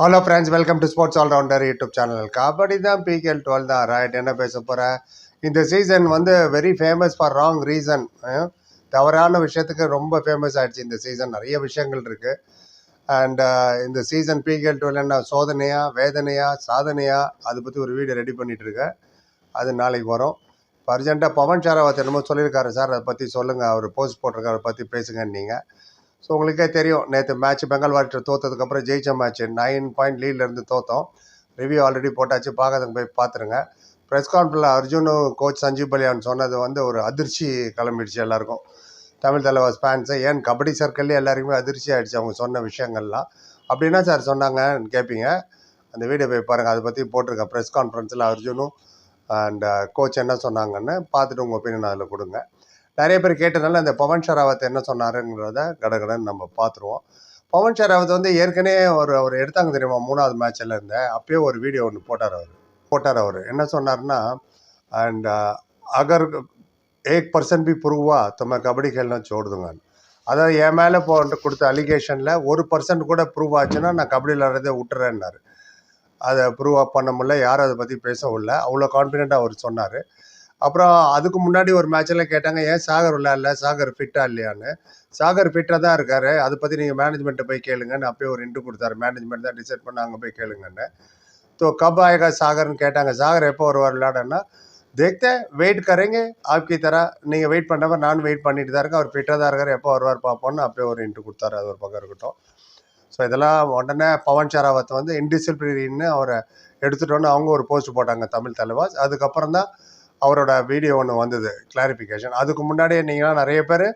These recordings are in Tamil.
Hello friends welcome to sports allrounder YouTube channel kabaddi தான் பிகேஎல் டுவெல் தான். ரைட் என்ன பேச போகிறேன் இந்த சீசன் வந்து very famous for wrong reason தவறான விஷயத்துக்கு ரொம்ப ஃபேமஸ் ஆயிடுச்சு இந்த சீசன் நிறைய விஷயங்கள் இருக்குது அண்ட் இந்த சீசன் பிகேஎல் டுவெல் என்ன? சோதனையா வேதனையா சாதனையா? அதை பற்றி ஒரு வீடியோ ரெடி பண்ணிகிட்ருக்கேன் அது நாளைக்கு வரும். இப்போ அர்ஜென்ட்டாக பவன் சாராவத் என்னமோ சொல்லியிருக்காரு சார். அதை பற்றி சொல்லுங்கள் அவர் போஸ்ட் போட்டிருக்காரு. பற்றி பேசுங்க நீங்கள் ஸோ உங்களுக்கே தெரியும் நேற்று மேட்ச் பெங்கால் வாரிட்டர் தோத்ததுக்கப்புறம் ஜெயிச்ச மேட்ச் நைன் பாயிண்ட் லீட்லேருந்து தோத்தோம். ரிவ்யூ ஆல்ரெடி போட்டாச்சு. பார்க்கறதுக்கு போய் பார்த்துருங்க. ப்ரெஸ் கான்ஃபரன்ஸில் அர்ஜுனும் கோச் சஞ்சீவ் பலியான் சொன்னது வந்து ஒரு அதிர்ச்சி கிளம்பிடுச்சு எல்லாருக்கும். தமிழ் தலைவர் ஃபேன்ஸை ஏன் கபடி சர்க்கிள்லேயே எல்லாருக்குமே அதிர்ச்சி ஆகிடுச்சு அவங்க சொன்ன விஷயங்கள்லாம். அப்படின்னா சார் சொன்னாங்கன்னு கேட்பீங்க அந்த வீடியோ போய் பாருங்கள் அதை பற்றி போட்டிருக்கேன் ப்ரெஸ் கான்ஃபரன்ஸில் அர்ஜுனும் அண்ட் கோச் uh, என்ன சொன்னாங்கன்னு பார்த்துட்டு உங்கள் ஒப்பீனியன் அதில் கொடுங்க. நிறைய பேர் கேட்டதுனால அந்த பவன் ஷராவத் என்ன சொன்னாருங்கிறத கடகடன் நம்ம பார்த்துருவோம். பவன் ஷராவத் வந்து ஏற்கனவே ஒரு அவர் எடுத்தாங்க தெரியுமா? மூணாவது மேட்சில் இருந்த அப்பயே ஒரு வீடியோ ஒன்று போட்டார் அவர். போட்டார் அவர். என்ன சொன்னார்னா அண்ட் uh, அகர் ஏக் பர்சன்ட் பி புருவா தம்ம கபடி கேள்னா சோடுதுங்கன்னு அதாவது என் மேலே போட்டு கொடுத்த அலிகேஷனில் ஒரு பர்சன்ட் கூட ப்ரூவ் ஆச்சுன்னா நான் கபடி விளையாடுறதே விட்டுறேன்னாரு. அதை ப்ரூவ் பண்ண முடியல யாரும் அதை பற்றி பேசவும் இல்லை. அவ்வளோ கான்ஃபிடென்ட்டாக அவர் சொன்னார். அப்புறம் அதுக்கு முன்னாடி ஒரு மேட்ச்சில் கேட்டாங்க ஏன் சாகர் விளையாடல? சாகர் ஃபிட்டா இல்லையான்னு? சாகர் ஃபிட்டாக தான் இருக்காரு. அதை பற்றி நீங்கள் மேனேஜ்மெண்ட்டை போய் கேளுங்கன்னு அப்பயே ஒரு இன்ட்ரு கொடுத்தாரு. மேனேஜ்மெண்ட் தான் டிசைட் பண்ண அங்கே போய் கேளுங்கன்னு. ஸோ கப் ஆயகா சாகர்னு கேட்டாங்க சாகர் எப்போ வருவார் விளையாடனா தேக்தே வெயிட் கரேங்க ஆப்கி தர நீங்கள் வெயிட் பண்ணவர் நான் வெயிட் பண்ணிட்டு தான் இருக்கேன். அவர் ஃபிட்டாக தான் இருக்கார். எப்போ வருவார் பார்ப்போம்னு அப்பயே ஒரு இன்ட்ரு கொடுத்தாரு அது ஒரு பக்கம் இருக்கட்டும். ஸோ இதெல்லாம் உடனே பவன் ஷராவத் வந்து இன்டிசிப்ளின்னு அவரை எடுத்துட்டோன்னு அவங்க ஒரு போஸ்ட் போட்டாங்க தமிழ் தலைவாஸ் அதுக்கப்புறம் தான் அவரோட வீடியோ ஒன்று வந்தது கிளாரிஃபிகேஷன் அதுக்கு முன்னாடியே நீங்களாம் நிறைய பேர்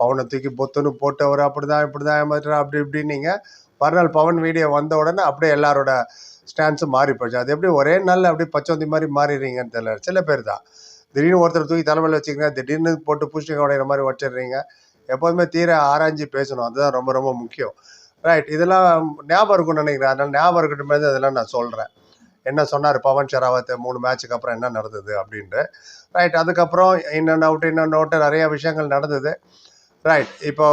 பவனை தூக்கி பொத்துன்னு போட்டவர் அப்படி தான் இப்படி தான் ஏமாத்துறா அப்படி இப்படின்னீங்க. மறுநாள் பவன் வீடியோ வந்த உடனே அப்படியே எல்லாரோட ஸ்டான்ஸும் மாறி போச்சு. அது எப்படி ஒரே நாளில் அப்படியே பச்சோந்தி மாதிரி மாறிடுறீங்கன்னு தெரியல. சில பேர் தான். திடீர்னு ஒருத்தர் தூக்கி தலைமையில் வச்சுக்கங்க திடீர்னு போட்டு புஷ்டிங்க உடையிற மாதிரி வச்சிடுறீங்க. எப்போதுமே தீர ஆராய்ஞ்சு பேசணும். அதுதான் ரொம்ப ரொம்ப முக்கியம். ரைட் இதெல்லாம் ஞாபகம் இருக்கும்னு நினைக்கிறேன். அதனால் ஞாபகம் இருக்கட்டும் அதெல்லாம் நான் சொல்கிறேன் என்ன சொன்னார்? பவன் ஷெராவத் மூணு மேட்ச்சுக்கு அப்புறம் என்ன நடந்தது அப்படின்ட்டு ரைட் அதுக்கப்புறம் இன்னொன்று அவுட் இன்னொன்று அவுட்டு நிறைய விஷயங்கள் நடந்தது. ரைட் இப்போ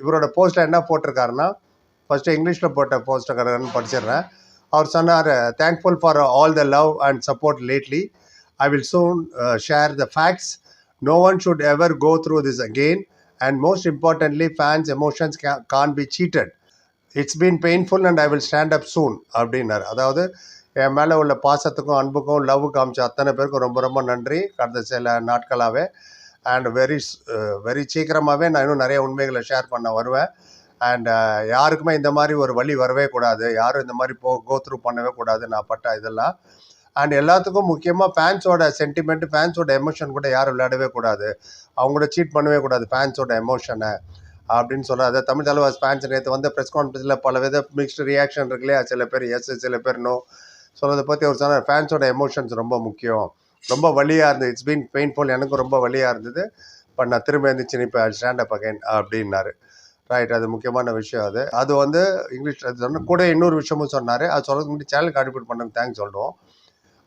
இவரோட போஸ்ட்டில் என்ன போட்டிருக்காருன்னா ஃபஸ்ட்டு இங்கிலீஷில் போட்ட போஸ்ட்டை படிச்சிடுறேன். அவர் சொன்னார் thankful for all the love and support lately I will soon share the facts no one should ever go through this again and most importantly fans emotions can be cheated it's been painful and I will stand up soon அப்படின்னாரு. அதாவது என் மேலே உள்ள பாசத்துக்கும் அன்புக்கும் லவ் காமிச்ச அத்தனை பேருக்கும் ரொம்ப ரொம்ப நன்றி. கடந்த சில நாட்களாகவே அண்ட் வெரி வெரி uh, சீக்கிரமாகவே நான் இன்னும் நிறைய உண்மைகளை ஷேர் பண்ண வருவேன். அண்ட் uh, யாருக்குமே இந்த மாதிரி ஒரு வழி வரவே கூடாது. யாரும் இந்த மாதிரி போ கோ த்ரூ பண்ணவே கூடாது. நான் பட்ட இதெல்லாம். அண்ட் எல்லாத்துக்கும் முக்கியமாக ஃபேன்ஸோட சென்டிமெண்ட் ஃபேன்ஸோட எமோஷன் கூட யாரும் விளையாடவே கூடாது. அவங்கள சீட் பண்ணவே கூடாது ஃபேன்ஸோட எமோஷனை அப்படின்னு சொல்கிறாரு தமிழ் தலைவாஸ் ஃபேன்ஸ் நேற்று வந்து ப்ரெஸ் கான்ஃபரன்ஸில் பல வித மிக்ஸ்டு ரியாக்ஷன் இருக்குல்லையா சில பேர் எஸ் சில பேர் நோ சொன்னதை பற்றி அவர் சொன்னார் ஃபேன்ஸோட எமோஷன்ஸ் ரொம்ப முக்கியம். ரொம்ப வழியாக இருந்தது. இட்ஸ் பீன் பெயின்ஃபுல் எனக்கும் ரொம்ப வழியாக இருந்தது. பட் நான் திரும்ப எழுந்துச்சு இப்போ ஸ்டாண்ட் அப் அகைன் அப்படின்னாரு. ரைட் அது முக்கியமான விஷயம் அது. அது வந்து இங்கிலீஷ் அது சொன்ன கூட இன்னொரு விஷயமும் சொன்னார். அது சொல்கிறதுக்கு முன்னாடி சேனல் கான்ட்ரிபியூட் பண்ண தேங்க்ஸ் சொல்லுவோம்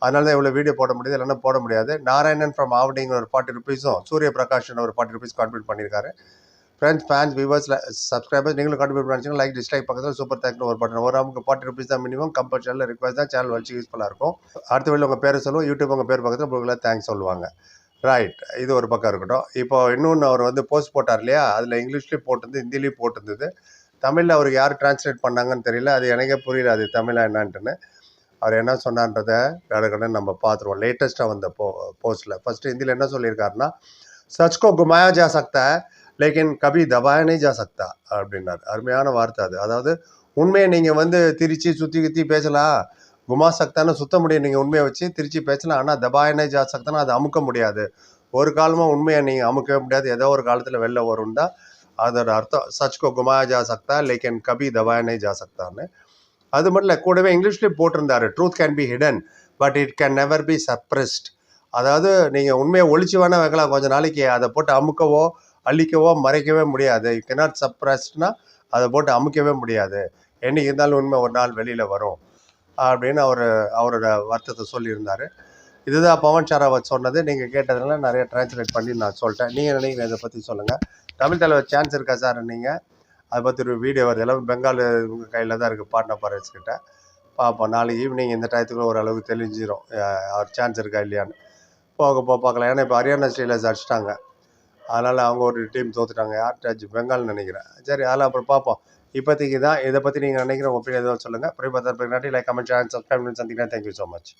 அதனால தான் இவ்வளோ வீடியோ போட முடியாது. இல்லைன்னா போட முடியாது. நாராயணன் ஃப்ரம் ஆவடிங்கிற ஒரு ஃபார்ட்டி ருபீஸும் சூரிய பிரகாஷ்னு ஒரு ஃபார்ட்டி ருபீஸ் கான்ட்ரிபியூட் பண்ணியிருக்காரு. ஃப்ரெண்ட்ஸ் ஃபேன்ஸ் வியூவர்ஸ் சப்ஸ்கிரைபர்ஸ் நீங்களும் கான்ட்ரிபியூட் பண்ணிச்சிங்க லைக் டிஸ்லைக் பக்கத்தில் சூப்பர் தேங்க்னு ஒரு பட்டன் ஒரு நமக்கு ஃபார்ட்டி ருபீஸ் தான் மினிமம் கம்பல்சரியில் ரிக்வஸ்ட் தான் சேனல் வச்சு யூஸ்ஃபுல்லாக இருக்கும். அடுத்த வெளியில் உங்கள் பேரை சொல்லுவோம். யூடியூப் உங்கள் பேர் பக்கத்தில் உங்களுக்கு தேங்க்ஸ் சொல்லுவாங்க. ரைட் இது ஒரு பக்கம் இருக்கட்டும். இப்போ இன்னொன்று அவர் வந்து போஸ்ட் போட்டார் இல்லையா? அதில் இங்கிலீஷ்லேயும் போட்டிருந்து ஹிந்திலையும் போட்டிருந்தது. தமிழில் அவருக்கு யார் டிரான்ஸ்லேட் பண்ணாங்கன்னு தெரியல. அது எனக்கே புரியல. அது தமிழாக என்னான்ட்டுன்னு. அவர் என்ன சொன்னான்றதை கடகடன்னு நம்ம பார்த்துருவோம். லேட்டஸ்ட்டாக வந்த போ போஸ்ட்டில் ஃபஸ்ட்டு ஹிந்தியில் என்ன சொல்லியிருக்காருன்னா சச்கோ குமாயா ஜா சக்தா லேக்கின் கபி தபாய நீ ஜா சக்தா அப்படின்னார் அருமையான வார்த்தை அது அதாவது உண்மையை நீங்கள் வந்து திரிச்சு சுற்றி குத்தி பேசலாம் குமா சக்தான்னு சுத்த முடியும் நீங்கள் உண்மையை வச்சு திருச்சி பேசலாம் ஆனால் தபாயனே ஜா சக்தானா அதை அமுக்க முடியாது ஒரு காலமாக உண்மையை நீங்கள் அமுக்கவே முடியாது ஏதோ ஒரு காலத்தில் வெளில வரும் தான் அதோட அர்த்தம் சச்கோ குமாயா ஜா சக்தா லேக்கின் கபி தபாயனே ஜா சக்தான்னு அது மட்டும் இல்லை கூடவே இங்கிலீஷ்லேயும் போட்டிருந்தாரு truth can be hidden but it can never be suppressed அதாவது நீங்கள் உண்மையை ஒழிச்சு வேணால் வைக்கலாம் கொஞ்சம் நாளைக்கு அதை போட்டு அமுக்கவோ அழிக்கவோ மறைக்கவே முடியாது. யூ கெனாட் சப்ரஸ்ட்னா அதை போட்டு அமுக்கவே முடியாது. என்னைக்கு இருந்தாலும் உண்மை ஒரு நாள் வெளியில் வரும். அப்படின்னு அவர் அவரோட வருத்தத்தை சொல்லியிருந்தார். இதுதான் பவன் சாராவத் சொன்னது. நீங்கள் கேட்டதுனால நிறைய டிரான்ஸ்லேட் பண்ணி நான் சொல்லிட்டேன். நீங்கள் நினைக்கிறேன் இதை பற்றி சொல்லுங்கள் தமிழ் தலைவர் சான்ஸ் இருக்கா சார் நீங்கள் அதை பற்றி ஒரு வீடியோ வருது. எல்லாமே பெங்கால் உங்கள் கையில் தான் இருக்குது பாட்னா பரேட்ஸ் பார்ப்போம். நாளைக்கு ஈவினிங் இந்த டயத்துக்குள்ள ஓரளவுக்கு தெளிஞ்சிடும் அவர் சான்ஸ் இருக்கா இல்லையான்னு. போக போக பார்க்கலாம். ஏன்னா இப்போ ஹரியானா ஸ்டீலர்ஸ் அடிச்சிட்டாங்க. அதனால் அவங்க ஒரு டீம் தோத்துட்டாங்க. யார்கிட்ட பெங்கால் நினைக்கிறேன். சரி அதெல்லாம் அப்புறம் பார்ப்போம். இப்போதைக்கு தான் இதை பற்றி நீங்கள் நினைக்கிற ஒப்பீனியன் எதுவும் சொல்லுங்கள் அப்புறம் பார்த்தா நன்றி லைக் கமெண்ட் சேனல் சப்ஸ்கிரைப் பண்ணி சந்திக்கிறேன். Thank you so much